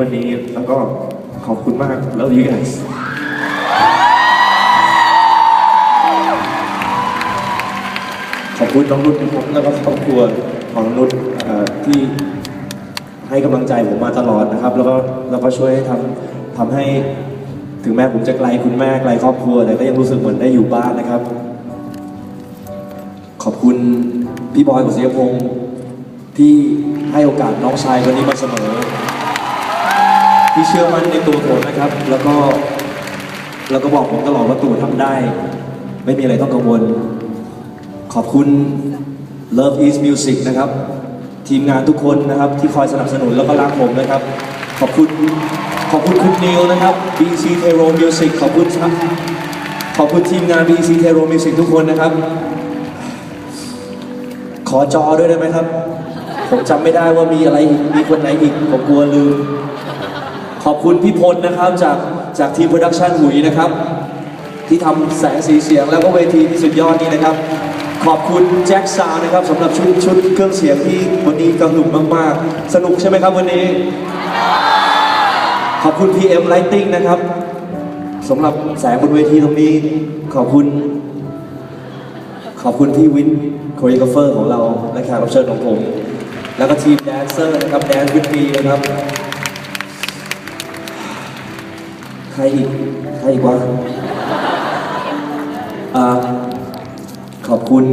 วันนี้แล้วก็ขอบคุณมาก love you guys ขอบคุณน้องนุชผมแล้วก็ครอบครัวของน้องนุชเอ่อที่ให้กำลังใจผมมาตลอดนะครับ แล้วก็แล้วก็ช่วยทำทำให้ถึงแม้ผมจะไกลคุณแม่ไกลครอบครัว แต่ก็ยังรู้สึกเหมือนได้อยู่บ้านนะครับ ขอบคุณพี่บอยกุศยพงศ์ที่ให้โอกาสน้องชายคนนี้มาเสมอ ที่เชื่อมั่นในตัวผมนะครับ แล้วก็แล้วก็บอกผมตลอดว่าตู่ทำได้ ไม่มีอะไรต้องกังวล ขอบคุณ Love is Music นะครับ ทีมงานทุกคนนะครับ ที่คอยสนับสนุนแล้วก็รักผมนะครับ ขอบคุณขอบคุณคุณนิวนะครับ BC t e r o Music ขอบคุณครับขอบคุณทีมงาน BC t e r o Music ทุกคนนะครับ ขอจอด้วยได้ไหมครับ ผมจำไม่ได้ว่ามีอะไรอีกมีคนไหนอีก ผมกลัวลืม ขอบคุณพี่พลนะครับจากจากทีมโปรดักชันหุยนะครับ ที่ทำแสงสีเสียงแล้วก็เวทีที่สุดยอดนี้นะครับ ขอบคุณแจ็คซาวนะครับสำหรับชุดชุดเครื่องเสียงที่วันนี้กระหึ่มมาก ๆ สนุกใช่ไหมครับวันนี้ ขอบคุณ PM Lighting นะครับสำหรับแสงบนเวทีตรงนี้ ขอบคุณ ขอบคุณพี่วินโคเรกราเฟอร์ของเราและแขกรับเชิญของผม แล้วก็ทีมแดนเซอร์นะครับแดนวิทปีนะครับ ใครอีก ใครอีกวะอ่าขอบคุณ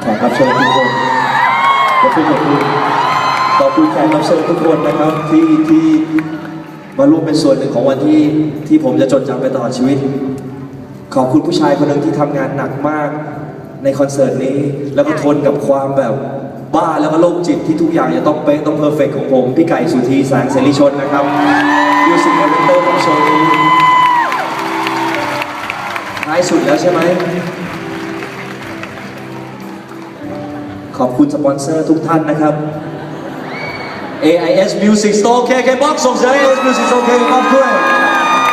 แขกรับเชิญทุกคนขอบคุณขอบคุณขอบคุณแขกรับเชิญทุกคนนะครับที่ที่มาร่วมเป็นส่วนหนึ่งของวันที่ที่ผมจะจดจำไปตลอดชีวิต ขอบคุณผู้ชายคนหนึ่งที่ทำงานหนักมากในคอนเสิร์ตนี้ แล้วก็ทนกับความแบบบ้าแล้วก็โรคจิตที่ทุกอย่างจะต้องเป๊ะต้องเพอร์เฟกของผม พี่ไก่สุธีแสงเสรีชนนะครับมิวสิกดีเรคเตอร์ของโชว์นี้ายสุดแล้วใช่ไหม ขอบคุณสปอนเซอร์ทุกท่านนะครับ AIS Music Store KK Box ส่งเสียง AIS Music Store KK Box ด้วย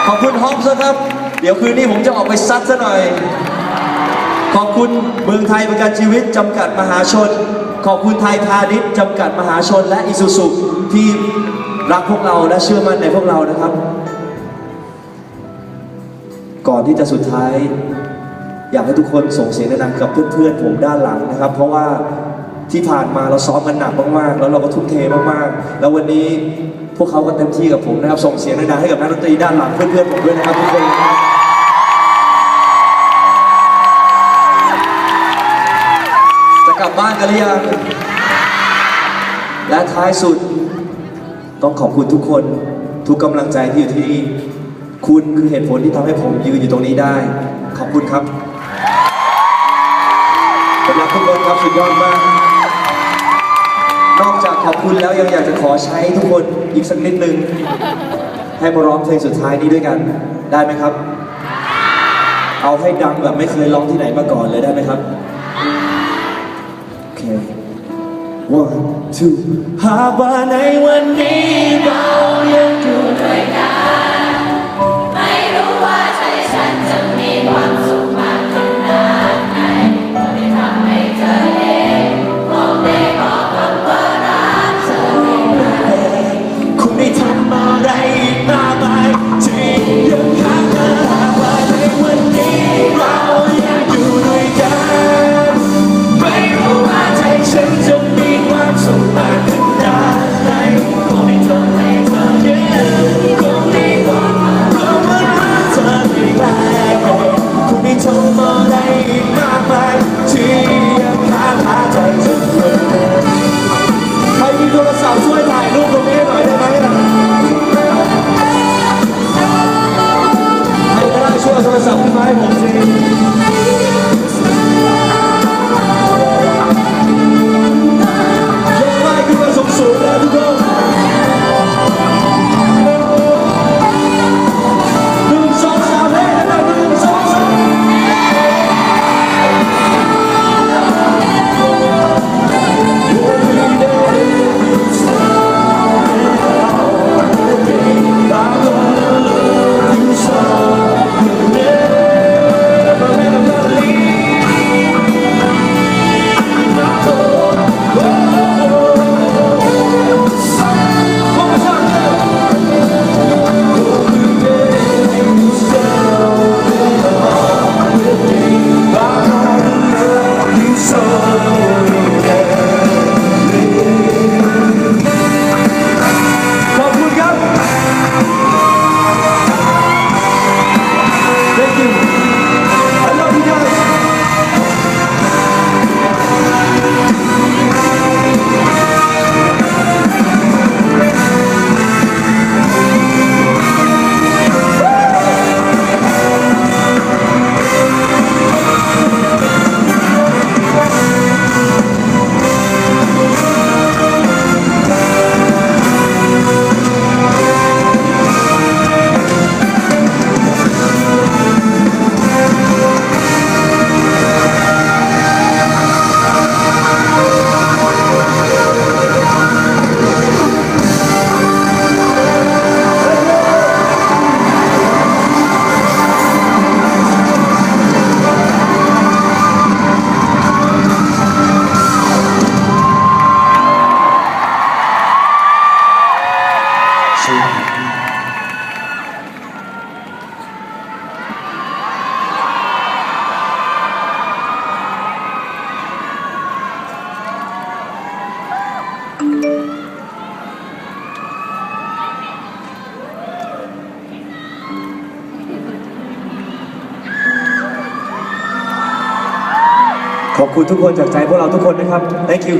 ขอบคุณฮอปส์นะครับ เดี๋ยวคืนนี้ผมจะออกไปซัดซะหน่อย ขอบคุณเมืองไทยประกันชีวิตจำกัดมหาชน ขอบคุณไทยพาณิชย์จำกัดมหาชนและอิสุสุที่รักพวกเราและเชื่อมั่นในพวกเรานะครับ ก่อนที่จะสุดท้าย อยากให้ทุกคนส่งเสียงดังๆกับเพื่อนๆผมด้านหลังนะครับ เพราะว่าที่ผ่านมาเราซ้อมกันหนักมากๆ แล้วเราก็ทุ่มเทมากๆ แล้ววันนี้พวกเขาก็เต็มที่กับผมนะครับ ส่งเสียงดังๆให้กับนักดนตรีด้านหลังเพื่อนๆผมด้วยนะครับทุกคนจะกลับบ้านกันหรือยังและท้ายสุด ต้องขอบคุณทุกคนทุกกำลังใจที่อยู่ที่นี่ คุณคือเหตุผลที่ทำให้ผมยืนอยู่ตรงนี้ได้ ขอบคุณครับผมรักทุกคนครับสุดยอดมาก นอกจากขอบคุณแล้วยังอยากจะขอใช้ทุกคนอีกสักนิดนึง ให้มาร้องเพลงสุดท้ายนี้ด้วยกัน ได้ไหมครับ เอาให้ดังแบบไม่เคยร้องที่ไหนมาก่อนเลยได้ไหมครับ โอเค one two หากว่าในวันนี้ ขอบคุณทุกคนจากใจพวกเราทุกคนนะครับ thank you